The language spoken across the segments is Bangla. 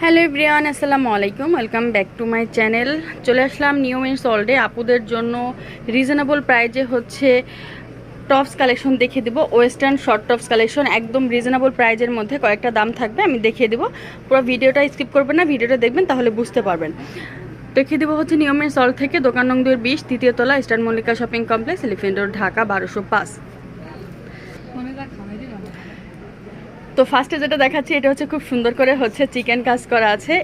হ্যালো এভরিওয়ান, আসসালামু আলাইকুম। Welcome back to my channel চলে আসলাম নিউ মিন সল্ডে আপুদের জন্য রিজনেবল প্রাইজে হচ্ছে টপস কালেকশন দেখিয়ে দেবো। ওয়েস্টার্ন শর্ট টপস কালেকশন একদম রিজনেবল প্রাইজের মধ্যে কয়েকটা দাম থাকবে, আমি দেখিয়ে দেবো। পুরো ভিডিওটা স্কিপ করবেন না, ভিডিওটা দেখবেন, তাহলে বুঝতে পারবেন। দেখিয়ে দেবো হচ্ছে নিয়মের সল থেকে দোকান নং দুয়ের বিশ তৃতীয় তলা Eastern Mallika shopping complex Elephant Road Dhaka, বারোশো পাঁচ। তো ফার্স্টে যেটা দেখাচ্ছি, এটা হচ্ছে খুব সুন্দর করে হচ্ছে চিকেন কাজ করা আছে।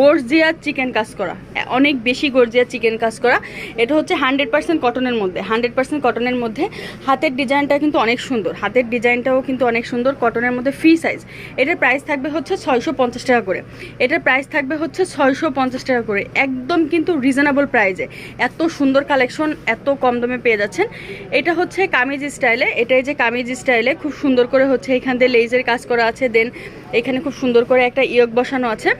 গর্জিয়া চিকেন কাজ করা। অনেক বেশি গর্জিয়া চিকেন কাজ করা। এটা হচ্ছে হান্ড্রেড পার্সেন্ট কটনের মধ্যে। হান্ড্রেড পার্সেন্ট কটনের মধ্যে। হাতের ডিজাইনটা কিন্তু অনেক সুন্দর। হাতের ডিজাইনটাও কিন্তু অনেক সুন্দর। কটনের মধ্যে ফ্রি সাইজ এটার প্রাইস থাকবে হচ্ছে ছয়শো পঞ্চাশ টাকা করে। এটার প্রাইস থাকবে হচ্ছে ছয়শো পঞ্চাশ টাকা করে। একদম কিন্তু রিজনেবল প্রাইজে এত সুন্দর কালেকশন এত কম দামে পেয়ে যাচ্ছেন। এটা হচ্ছে কামিজ স্টাইলে এটাই যে কামিজ স্টাইলে খুব সুন্দর করে হচ্ছে এখান দিয়ে লেজের কাজ করা আছে দেন এখানে খুব সুন্দর করে একটা ইয়ক বসানো আছে।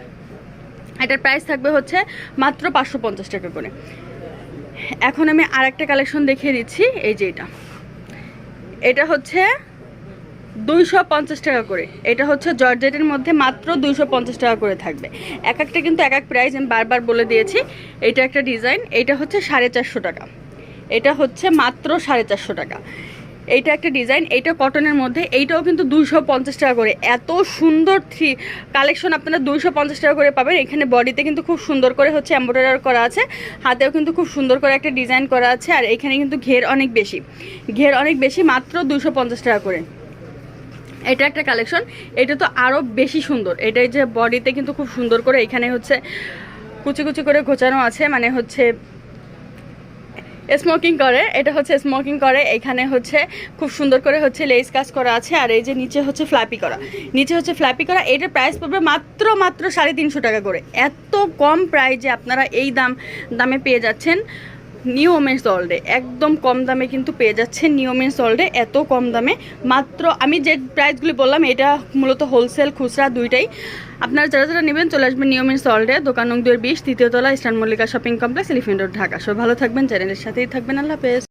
এটার প্রাইস থাকবে হচ্ছে মাত্র পাঁচশো পঞ্চাশ টাকা করে। এখন আমি আর একটা কালেকশন দেখিয়ে দিচ্ছি, এই যে এটা। এটা হচ্ছে দুইশো পঞ্চাশ টাকা করে। এটা হচ্ছে জর্জেটের মধ্যে মাত্র দুইশো পঞ্চাশ টাকা করে থাকবে। এক একটা কিন্তু এক এক প্রাইস আমি বারবার বলে দিয়েছি, এটা একটা ডিজাইন এটা হচ্ছে সাড়ে চারশো টাকা। এটা হচ্ছে মাত্র সাড়ে চারশো টাকা। এইটা একটা ডিজাইন, এইটা কটনের মধ্যে, এইটাও কিন্তু দুইশো পঞ্চাশ টাকা করে। এত সুন্দর থ্রি কালেকশন আপনারা দুইশো পঞ্চাশ টাকা করে পাবেন। এখানে বডিতে কিন্তু খুব সুন্দর করে হচ্ছে এম্ব্রয়ডারি করা আছে, হাতেও কিন্তু খুব সুন্দর করে একটা ডিজাইন করা আছে, আর এখানে কিন্তু ঘের অনেক বেশি। ঘের অনেক বেশি, মাত্র দুইশো পঞ্চাশ টাকা করে। এটা একটা কালেকশন এটা তো আরও বেশি সুন্দর। এটাই যে বডিতে কিন্তু খুব সুন্দর করে এখানে হচ্ছে কুচি কুচি করে ঘোচানো আছে মানে হচ্ছে স্মোকিং করে, এটা হচ্ছে স্মোকিং করে, এখানে হচ্ছে খুব সুন্দর করে হচ্ছে লেস কাজ করা আছে, আর এই যে নিচে হচ্ছে ফ্ল্যাপি করা। নিচে হচ্ছে ফ্ল্যাপি করা, এটার প্রাইস পড়বে মাত্র মাত্র সাড়ে তিনশো টাকা করে। এত কম প্রাইজে আপনারা এই দাম, দামে পেয়ে যাচ্ছেন। নিউ সল্টে একদম কম দামে কিন্তু পেয়ে যাচ্ছে নিওমেন সল্টে এত কম দামে। মাত্র আমি যে প্রাইসগুলি বললাম, এটা মূলত হোলসেল খুচরা দুইটাই। আপনারা যারা যারা নেবেন চলে আসবেন নিউ সল্টে দোকান নং দুয়ের বিশ তৃতীয়তলা Eastern Mallika shopping complex, Elephant Road, Dhaka. সব ভালো থাকবেন, চ্যানেলের সাথেই থাকবেন। আল্লাহ হাফেজ।